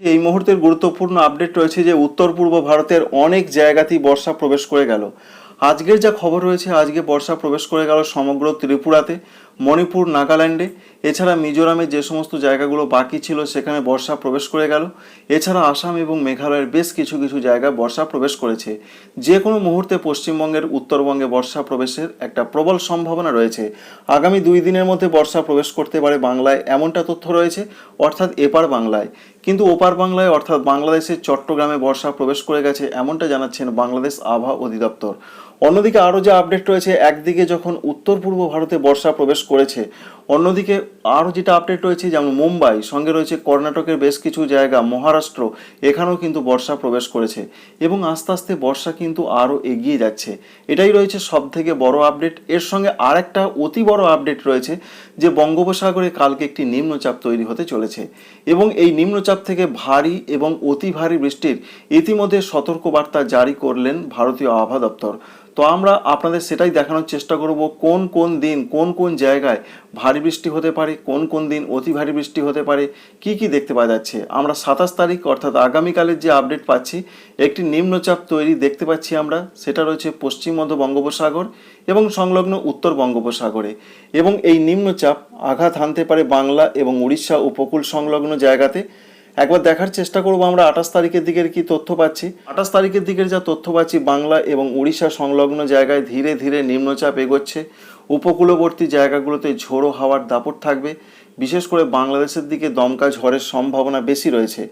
এই মুহূর্তের গুরুত্বপূর্ণ আপডেট রয়েছে যে উত্তর পূর্ব ভারতের অনেক জায়গাতেই বর্ষা প্রবেশ করে গেল। আজকের যা খবর রয়েছে, আজকে বর্ষা প্রবেশ করে গেল সমগ্র ত্রিপুরাতে, মণিপুর, নাগাল্যান্ডে। এছাড়া মিজোরামে যে সমস্ত জায়গাগুলো বাকি ছিল, সেখানে বর্ষা প্রবেশ করে গেল। এছাড়া আসাম এবং মেঘালয়ের বেশ কিছু কিছু জায়গায় বর্ষা প্রবেশ করেছে। যে কোনো মুহূর্তে পশ্চিমবঙ্গের উত্তরবঙ্গে বর্ষা প্রবেশের একটা প্রবল সম্ভাবনা রয়েছে। আগামী দুই দিনের মধ্যে বর্ষা প্রবেশ করতে পারে বাংলায় এমনটা তথ্য রয়েছে, অর্থাৎ এপার বাংলায়। কিন্তু ওপার বাংলায়, অর্থাৎ বাংলাদেশের চট্টগ্রামে বর্ষা প্রবেশ করে গেছে, এমনটা জানাচ্ছেন বাংলাদেশ আবহাওয়া অধিদপ্তর। অন্যদিকে আরও যে আপডেট রয়েছে, একদিকে যখন উত্তর পূর্ব ভারতে বর্ষা প্রবেশ করেছে, অন্যদিকে আরও যেটা আপডেট রয়েছে, যেমন মুম্বাই, সঙ্গে রয়েছে কর্ণাটকের বেশ কিছু জায়গা, মহারাষ্ট্র, এখানেও কিন্তু বর্ষা প্রবেশ করেছে এবং আস্তে আস্তে বর্ষা কিন্তু আরও এগিয়ে যাচ্ছে। এটাই রয়েছে সব থেকে বড় আপডেট এর সঙ্গে আর একটা অতি বড় আপডেট রয়েছে, যে বঙ্গোপসাগরে কালকে একটি নিম্নচাপ তৈরি হতে চলেছে এবং এই নিম্নচাপ থেকে ভারী এবং অতি ভারী বৃষ্টির ইতিমধ্যে সতর্কবার্তা জারি করলেন ভারতীয় আবহাওয়া দপ্তর। তো আমরা আপনাদের সেটাই দেখানোর চেষ্টা করব কোন কোন দিন, কোন কোন জায়গায় ভারী বৃষ্টি হতে পারে, কোন কোন দিন অতি ভারী বৃষ্টি হতে পারে, কি কি দেখতে পাওয়া যাচ্ছে। আমরা সাতাশ তারিখ অর্থাৎ আগামীকালের যে আপডেট পাচ্ছি, একটি নিম্নচাপ তৈরি দেখতে পাচ্ছি আমরা, সেটা রয়েছে পশ্চিম মধ্য বঙ্গোপসাগর এবং সংলগ্ন উত্তর বঙ্গোপসাগরে। এবং এই নিম্নচাপ আঘাত হানতে পারে বাংলা এবং উড়িষ্যা উপকূল সংলগ্ন জায়গাতে। একবার দেখার চেষ্টা করব আমরা আঠাশ তারিখের দিকের কি তথ্য পাচ্ছি। আঠাশ তারিখের দিকের যা তথ্য পাচ্ছি, বাংলা এবং উড়িষ্যা সংলগ্ন জায়গায় ধীরে ধীরে নিম্নচাপ এগোচ্ছে। উপকূলবর্তী জায়গাগুলোতে ঝোড়ো হাওয়ার দাপট থাকবে। বিশেষ করে বাংলাদেশের দিকে দমকা ঝড়ের সম্ভাবনা বেশি রয়েছে।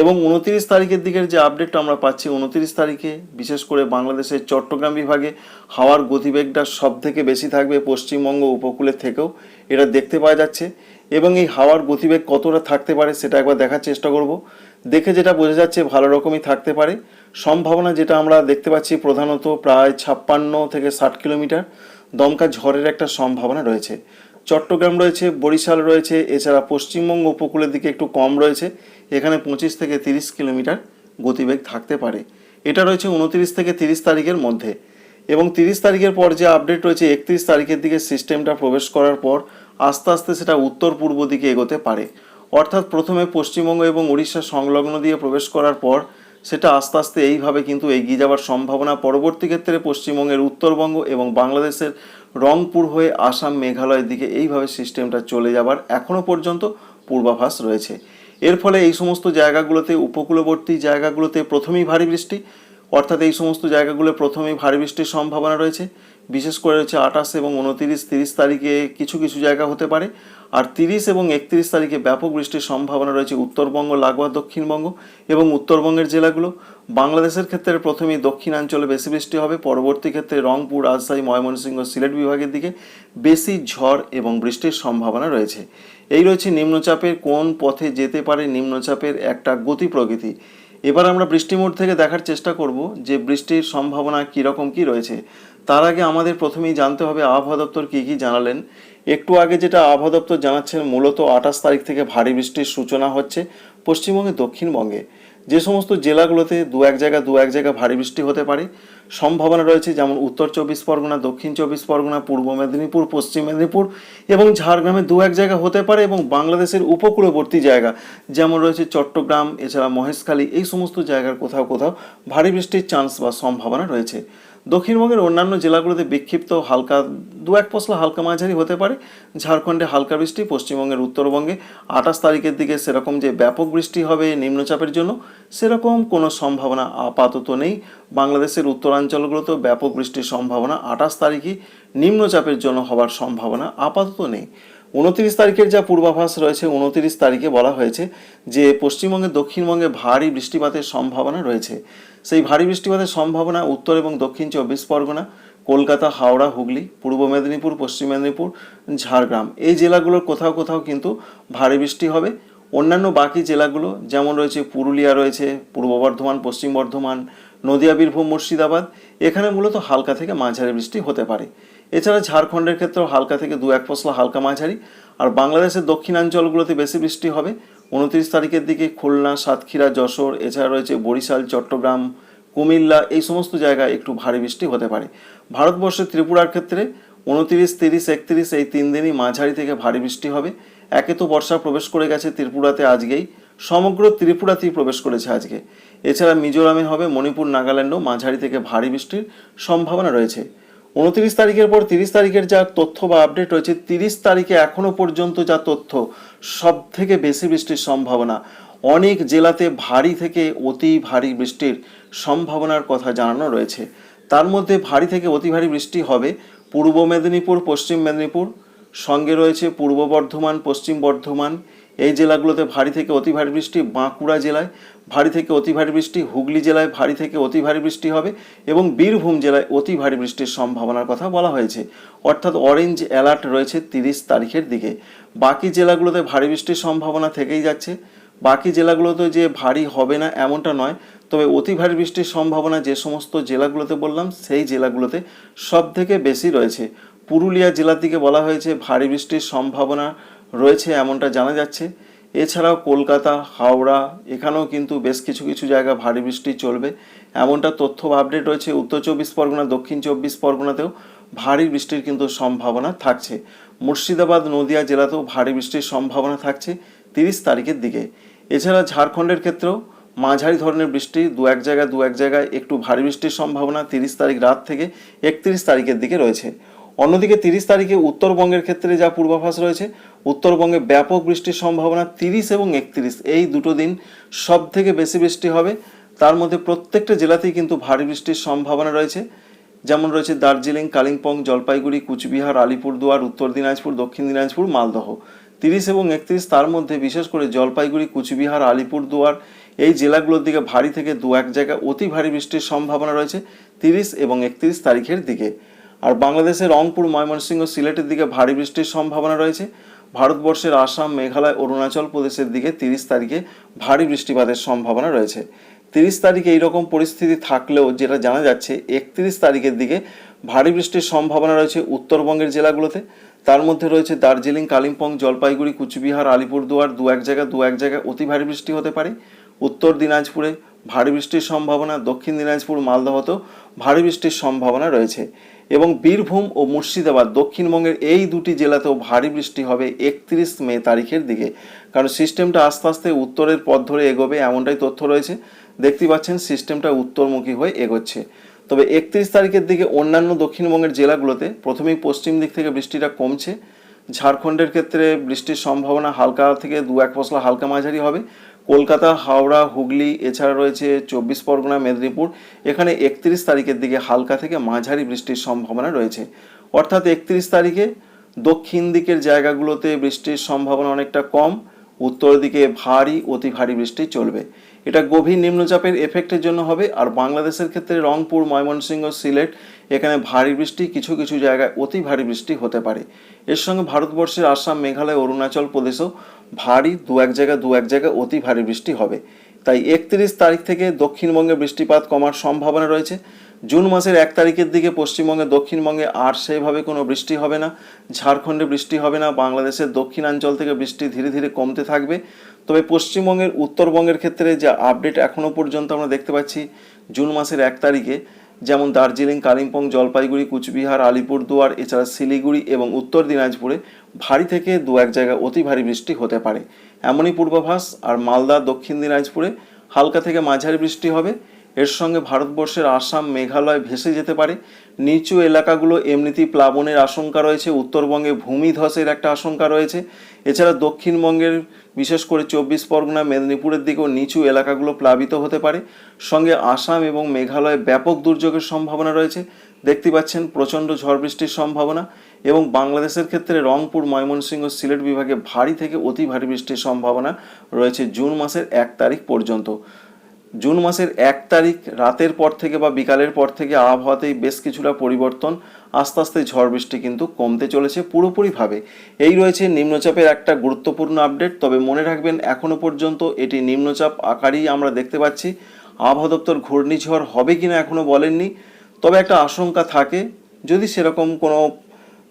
এবং উনতিরিশ তারিখের দিকের যে আপডেট আমরা পাচ্ছি, উনতিরিশ তারিখে বিশেষ করে বাংলাদেশের চট্টগ্রাম বিভাগে হাওয়ার গতিবেগটা সব থেকে বেশি থাকবে পশ্চিমবঙ্গ উপকূলের থেকেও। এটা দেখতে পাওয়া যাচ্ছে। এবং এই হাওয়ার গতিবেগ কতটা থাকতে পারে সেটা একবার দেখার চেষ্টা করব। দেখে যেটা বোঝা যাচ্ছে ভালো রকমই থাকতে পারে। সম্ভাবনা যেটা আমরা দেখতে পাচ্ছি প্রধানত প্রায় ছাপ্পান্ন থেকে ষাট কিলোমিটার দমকা ঝড়ের একটা সম্ভাবনা রয়েছে। চট্টগ্রাম রয়েছে, বরিশাল রয়েছে, এছাড়া পশ্চিমবঙ্গ উপকূলের দিকে একটু কম রয়েছে। এখানে পঁচিশ থেকে তিরিশ কিলোমিটার গতিবেগ থাকতে পারে। এটা রয়েছে উনতিরিশ থেকে তিরিশ তারিখের মধ্যে এবং তিরিশ তারিখের পর যে আপডেট রয়েছে, একত্রিশ তারিখের দিকে সিস্টেমটা প্রবেশ করার পর আস্তে আস্তে সেটা উত্তর পূর্ব দিকে এগোতে পারে। অর্থাৎ প্রথমে পশ্চিমবঙ্গ এবং উড়িষ্যা সংলগ্ন দিয়ে প্রবেশ করার পর সেটা আস্তে আস্তে এইভাবে কিন্তু এগিয়ে যাওয়ার সম্ভাবনা পরবর্তী ক্ষেত্রে পশ্চিমবঙ্গের উত্তরবঙ্গ এবং বাংলাদেশের রংপুর হয়ে আসাম, মেঘালয়ের দিকে এইভাবে সিস্টেমটা চলে যাবার এখনও পর্যন্ত পূর্বাভাস রয়েছে। এর ফলে এই সমস্ত জায়গাগুলোতে, উপকূলবর্তী জায়গাগুলোতে প্রথমেই ভারী বৃষ্টি, অর্থাৎ এই সমস্ত জায়গাগুলো প্রথমেই ভারী বৃষ্টির সম্ভাবনা রয়েছে। বিশেষ করে হচ্ছে আঠাশ এবং উনতিরিশ, তিরিশ তারিখে কিছু কিছু জায়গা হতে পারে। আর তিরিশ এবং একত্রিশ তারিখে ব্যাপক বৃষ্টির সম্ভাবনা রয়েছে উত্তরবঙ্গ, লাগোয়া, দক্ষিণবঙ্গ এবং উত্তরবঙ্গের জেলাগুলো। বাংলাদেশের ক্ষেত্রে প্রথমেই দক্ষিণাঞ্চলে বেশি বৃষ্টি হবে। পরবর্তী ক্ষেত্রে রংপুর, রাজশাহী, ময়মনসিংহ, সিলেট বিভাগের দিকে বেশি ঝড় এবং বৃষ্টির সম্ভাবনা রয়েছে। এই রয়েছে নিম্নচাপের কোন পথে যেতে পারে নিম্নচাপের একটা গতি প্রকৃতি। এবার আমরা বৃষ্টি মোড থেকে দেখার চেষ্টা করব যে বৃষ্টির সম্ভাবনা কীরকম কী রয়েছে। তার আগে আমাদের প্রথমেই জানতে হবে আবহাওয়া দপ্তর কী কী জানালেন। একটু আগে যেটা আবহাওয়া দপ্তর জানাচ্ছেন, মূলত আঠাশ তারিখ থেকে ভারী বৃষ্টির সূচনা হচ্ছে পশ্চিমবঙ্গে দক্ষিণবঙ্গে। যে সমস্ত জেলাগুলোতে দু এক জায়গা, দু এক জায়গা ভারী বৃষ্টি হতে পারে। সম্ভাবনা রয়েছে যেমন উত্তর চব্বিশ পরগনা, দক্ষিণ চব্বিশ পরগনা, পূর্ব মেদিনীপুর, পশ্চিম মেদিনীপুর এবং ঝাড়গ্রামে দু এক জায়গা হতে পারে এবং বাংলাদেশের উপকূলবর্তী জায়গা যেমন রয়েছে চট্টগ্রাম, এছাড়া মহেশখালী, এই সমস্ত জায়গার কোথাও কোথাও ভারী বৃষ্টির চান্স বা সম্ভাবনা রয়েছে। দক্ষিণবঙ্গের অন্যান্য জেলাগুলোতে বিক্ষিপ্ত হালকা, দু এক পশলা হালকা মাঝারি হতে পারে। ঝাড়খণ্ডে হালকা বৃষ্টি, পশ্চিমবঙ্গের উত্তরবঙ্গে আঠাশ তারিখের দিকে সেরকম যে ব্যাপক বৃষ্টি হবে নিম্নচাপের জন্য, সেরকম কোনো সম্ভাবনা আপাতত নেই। বাংলাদেশের উত্তরাঞ্চলগুলোতেও ব্যাপক বৃষ্টির সম্ভাবনা আঠাশ তারিখই নিম্নচাপের জন্য হওয়ার সম্ভাবনা আপাতত নেই। উনত্রিশ তারিখের যা পূর্বাভাস রয়েছে, উনত্রিশ তারিখে বলা হয়েছে যে পশ্চিমবঙ্গে, দক্ষিণবঙ্গে ভারী বৃষ্টিপাতের সম্ভাবনা রয়েছে। সেই ভারী বৃষ্টিপাতের সম্ভাবনা উত্তর এবং দক্ষিণ চব্বিশ পরগনা, কলকাতা, হাওড়া, হুগলি, পূর্ব মেদিনীপুর, পশ্চিম মেদিনীপুর, ঝাড়গ্রাম। এই জেলাগুলোর কোথাও কোথাও কিন্তু ভারী বৃষ্টি হবে। অন্যান্য বাকি জেলাগুলো যেমন রয়েছে পুরুলিয়া রয়েছে, পূর্ব বর্ধমান, পশ্চিম বর্ধমান, নদিয়া, বীরভূম, মুর্শিদাবাদ, এখানে মূলত হালকা থেকে মাঝারি বৃষ্টি হতে পারে। এছাড়া ঝাড়খণ্ডের ক্ষেত্রেও হালকা থেকে দু এক পশলা হালকা মাঝারি। আর বাংলাদেশের দক্ষিণাঞ্চলগুলোতে বেশি বৃষ্টি হবে। উনত্রিশ তারিখের দিকে খুলনা, সাতক্ষীরা, যশোর, এছাড়া রয়েছে বরিশাল, চট্টগ্রাম, কুমিল্লা, এই সমস্ত জায়গায় একটু ভারী বৃষ্টি হতে পারে। ভারতবর্ষের ত্রিপুরার ক্ষেত্রে উনত্রিশ, তিরিশ, একত্রিশ এই তিন দিনই মাঝারি থেকে ভারী বৃষ্টি হবে। একে তো বর্ষা প্রবেশ করে গেছে ত্রিপুরাতে আজকেই। সমগ্র ত্রিপুরাতেই প্রবেশ করেছে আজকে। এছাড়া মিজোরামে হবে, মণিপুর, নাগাল্যান্ডও মাঝারি থেকে ভারী বৃষ্টির সম্ভাবনা রয়েছে। উনত্রিশ তারিখের পর তিরিশ তারিখের যা তথ্য বা আপডেট রয়েছে, তিরিশ তারিখে এখনও পর্যন্ত যা তথ্য সব থেকে বেশি বৃষ্টির সম্ভাবনা। অনেক জেলাতে ভারী থেকে অতি ভারী বৃষ্টির সম্ভাবনার কথা জানানো রয়েছে। তার মধ্যে ভারী থেকে অতি ভারী বৃষ্টি হবে পূর্ব মেদিনীপুর, পশ্চিম মেদিনীপুর, সঙ্গে রয়েছে পূর্ব বর্ধমান, পশ্চিম বর্ধমান। এই জেলাগুলোতে ভারী থেকে অতি ভারী বৃষ্টি বাঁকুড়া জেলায় ভারী থেকে অতি ভারী বৃষ্টি, হুগলি জেলায় ভারী থেকে অতি ভারী বৃষ্টি হবে এবং বীরভূম জেলায় অতি ভারী বৃষ্টির সম্ভাবনার কথা বলা হয়েছে। অর্থাৎ অরেঞ্জ অ্যালার্ট রয়েছে তিরিশ তারিখের দিকে। বাকি জেলাগুলোতে ভারী বৃষ্টির সম্ভাবনা থেকেই যাচ্ছে। বাকি জেলাগুলোতে যে ভারী হবে না এমনটা নয়, তবে অতি ভারী বৃষ্টির সম্ভাবনা যে সমস্ত জেলাগুলোতে বললাম, সেই জেলাগুলোতে সব থেকে বেশি রয়েছে। পুরুলিয়া জেলার দিকে বলা হয়েছে ভারী বৃষ্টির সম্ভাবনা রয়েছে এমনটা জানা যাচ্ছে। এছাড়াও কলকাতা, হাওড়া, এখানেও কিন্তু বেশ কিছু কিছু জায়গা ভারী বৃষ্টি চলবে। এমনটা তথ্য আপডেট রয়েছে উত্তর চব্বিশ পরগনা, দক্ষিণ চব্বিশ পরগনাতেও ভারী বৃষ্টির কিন্তু সম্ভাবনা থাকছে। মুর্শিদাবাদ, নদিয়া জেলাতেও ভারী বৃষ্টির সম্ভাবনা থাকছে তিরিশ তারিখের দিকে। এছাড়া ঝাড়খণ্ডের ক্ষেত্রেও মাঝারি ধরনের বৃষ্টি, দু এক জায়গায় দু এক জায়গায় একটু ভারী বৃষ্টির সম্ভাবনা তিরিশ তারিখ রাত থেকে একত্রিশ তারিখের দিকে রয়েছে। অন্যদিকে তিরিশ তারিখে উত্তরবঙ্গের ক্ষেত্রে যা পূর্বাভাস রয়েছে, উত্তরবঙ্গে ব্যাপক বৃষ্টির সম্ভাবনা তিরিশ এবং একত্রিশ। এই দুটো দিন সব থেকে বেশি বৃষ্টি হবে। তার মধ্যে প্রত্যেকটা জেলাতেই কিন্তু ভারী বৃষ্টির সম্ভাবনা রয়েছে। যেমন রয়েছে দার্জিলিং, কালিম্পং, জলপাইগুড়ি, কুচবিহার, আলিপুরদুয়ার, উত্তর দিনাজপুর, দক্ষিণ দিনাজপুর, মালদহ। তিরিশ এবং একত্রিশ তার মধ্যে বিশেষ করে জলপাইগুড়ি, কুচবিহার, আলিপুরদুয়ার এই জেলাগুলোর দিকে ভারী থেকে দু এক জায়গায় অতি ভারী বৃষ্টির সম্ভাবনা রয়েছে তিরিশ এবং একত্রিশ তারিখের দিকে। আর বাংলাদেশের রংপুর, ময়মনসিংহ, সিলেটের দিকে ভারী বৃষ্টির সম্ভাবনা রয়েছে। ভারতবর্ষের আসাম, মেঘালয়, অরুণাচল প্রদেশের দিকে তিরিশ তারিখে ভারী বৃষ্টিপাতের সম্ভাবনা রয়েছে। তিরিশ তারিখে এইরকম পরিস্থিতি থাকলেও যেটা জানা যাচ্ছে, একত্রিশ তারিখের দিকে ভারী বৃষ্টির সম্ভাবনা রয়েছে উত্তরবঙ্গের জেলাগুলোতে। তার মধ্যে রয়েছে দার্জিলিং, কালিম্পং, জলপাইগুড়ি, কুচবিহার, আলিপুরদুয়ার, দু এক জায়গায় দু এক জায়গায় অতি ভারী বৃষ্টি হতে পারে। উত্তর দিনাজপুরে ভারী বৃষ্টির সম্ভাবনা দক্ষিণ দিনাজপুর, মালদহতেও ভারী বৃষ্টির সম্ভাবনা রয়েছে। এবং বীরভূম ও মুর্শিদাবাদ দক্ষিণবঙ্গের এই দুটি জেলাতেও ভারী বৃষ্টি হবে একত্রিশ মে তারিখের দিকে। কারণ সিস্টেমটা আস্তে আস্তে উত্তরের পথ ধরে এগোবে এমনটাই তথ্য রয়েছে। দেখতে পাচ্ছেন সিস্টেমটা উত্তরমুখী হয়ে এগোচ্ছে। তবে একত্রিশ তারিখের দিকে অন্যান্য দক্ষিণবঙ্গের জেলাগুলোতে, প্রথমেই পশ্চিম দিক থেকে বৃষ্টিটা কমছে। ঝাড়খণ্ডের ক্ষেত্রে বৃষ্টির সম্ভাবনা হালকা থেকে দু এক পশলা হালকা মাঝারি হবে। কলকাতা, হাওড়া, হুগলি, এছাড়া রয়েছে চব্বিশ পরগনা, মেদিনীপুর। এখানে একত্রিশ তারিখের দিকে হালকা থেকে মাঝারি বৃষ্টির সম্ভাবনা রয়েছে। অর্থাৎ একত্রিশ তারিখে দক্ষিণ দিকের জায়গাগুলোতে বৃষ্টির সম্ভাবনা অনেকটা কম। উত্তর দিকে ভারী, অতি ভারী বৃষ্টি চলবে। এটা গভীর নিম্নচাপের এফেক্টের জন্য হবে। আর বাংলাদেশের ক্ষেত্রে রংপুর, ময়মনসিংহ, সিলেট, এখানে ভারী বৃষ্টি, কিছু কিছু জায়গায় অতি ভারী বৃষ্টি হতে পারে। এর সঙ্গে ভারতবর্ষের আসাম, মেঘালয়, অরুণাচল প্রদেশেও ভারী দু এক জায়গায়, দু এক জায়গায় অতি ভারী বৃষ্টি হবে। তাই একত্রিশ তারিখ থেকে দক্ষিণবঙ্গে বৃষ্টিপাত কমার সম্ভাবনা রয়েছে। জুন মাসের এক তারিখের দিকে পশ্চিমবঙ্গে, দক্ষিণবঙ্গে আর সেইভাবে কোনো বৃষ্টি হবে না। ঝাড়খণ্ডে বৃষ্টি হবে না। বাংলাদেশের দক্ষিণাঞ্চল থেকে বৃষ্টি ধীরে ধীরে কমতে থাকবে। তবে পশ্চিমবঙ্গের, উত্তরবঙ্গের ক্ষেত্রে যে আপডেট এখনও পর্যন্ত আমরা দেখতে পাচ্ছি, জুন মাসের এক তারিখে, যেমন দার্জিলিং, কালিম্পং, জলপাইগুড়ি, কুচবিহার, আলিপুরদুয়ার, এছাড়া শিলিগুড়ি এবং উত্তর দিনাজপুরে ভারী থেকে দু এক জায়গায় অতি ভারী বৃষ্টি হতে পারে। এমনই পূর্বাভাস, আর মালদা, দক্ষিণ দিনাজপুরে হালকা থেকে মাঝারি বৃষ্টি হবে। এর সঙ্গে ভারতবর্ষের আসাম, মেঘালয় ভেসে যেতে পারে। নিচু এলাকাগুলো এমনিতেই প্লাবনের আশঙ্কা রয়েছে, উত্তরবঙ্গে ভূমিধসের একটা আশঙ্কা রয়েছে। এছাড়া দক্ষিণবঙ্গের বিশেষ করে চব্বিশ পরগনা, মেদিনীপুরের দিকেও নিচু এলাকাগুলো প্লাবিত হতে পারে। সঙ্গে আসাম এবং মেঘালয়ে ব্যাপক দুর্যোগের সম্ভাবনা রয়েছে। দেখতে পাচ্ছেন প্রচণ্ড ঝড় বৃষ্টির সম্ভাবনা এবং বাংলাদেশের ক্ষেত্রে রংপুর, ময়মনসিংহ সিলেট বিভাগে ভারী থেকে অতি ভারী বৃষ্টির সম্ভাবনা রয়েছে জুন মাসের এক তারিখ পর্যন্ত। জুন মাসের এক তারিখ রাতের পর থেকে বা বিকালের পর থেকে আবহাওয়াতেই বেশ কিছুটা পরিবর্তন, আস্তে আস্তে ঝড় বৃষ্টি কিন্তু কমতে চলেছে পুরোপুরিভাবে। এই রয়েছে নিম্নচাপের একটা গুরুত্বপূর্ণ আপডেট, তবে মনে রাখবেন এখনও পর্যন্ত এটি নিম্নচাপ আকারই আমরা দেখতে পাচ্ছি। আবহাওয়া দপ্তর ঘূর্ণিঝড় হবে কিনা এখনও বলেননি, তবে একটা আশঙ্কা থাকে, যদি সেরকম কোনো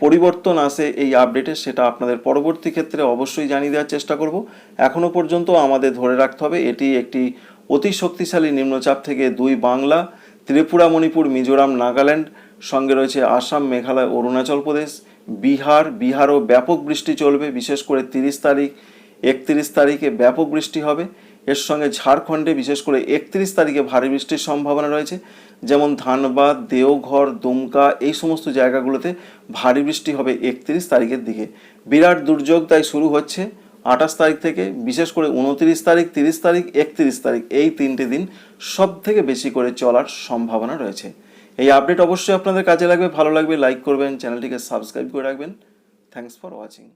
পরিবর্তন আসে এই আপডেটে, সেটা আপনাদের পরবর্তী ক্ষেত্রে অবশ্যই জানিয়ে দেওয়ার চেষ্টা করব। এখনও পর্যন্ত আমাদের ধরে রাখতে হবে, এটি একটি অতি শক্তিশালী নিম্নচাপ থেকে দুই বাংলা, ত্রিপুরা, মণিপুর, মিজোরাম, নাগাল্যান্ড, সঙ্গে রয়েছে আসাম, মেঘালয়, অরুণাচল প্রদেশ, বিহার, বিহারও ব্যাপক বৃষ্টি চলবে, বিশেষ করে তিরিশ তারিখ, একত্রিশ তারিখে ব্যাপক বৃষ্টি হবে। এর সঙ্গে ঝাড়খণ্ডে বিশেষ করে একত্রিশ তারিখে ভারী বৃষ্টির সম্ভাবনা রয়েছে, যেমন ধানবাদ, দেওঘর, দুমকা, এই সমস্ত জায়গাগুলোতে ভারী বৃষ্টি হবে একত্রিশ তারিখের দিকে। বিরাট দুর্যোগ তাই শুরু হচ্ছে। আঠাশ তারিখ থেকে, বিশেষ করে উনত্রিশ তারিখ, তিরিশ তারিখ, একত্রিশ তারিখ, এই তিনটি দিন সব থেকে বেশি করে চলার সম্ভাবনা রয়েছে। এই আপডেট অবশ্যই আপনাদের কাজে লাগবে। ভালো লাগবে লাইক করবেন, চ্যানেলটিকে সাবস্ক্রাইব করে রাখবেন। Thanks for watching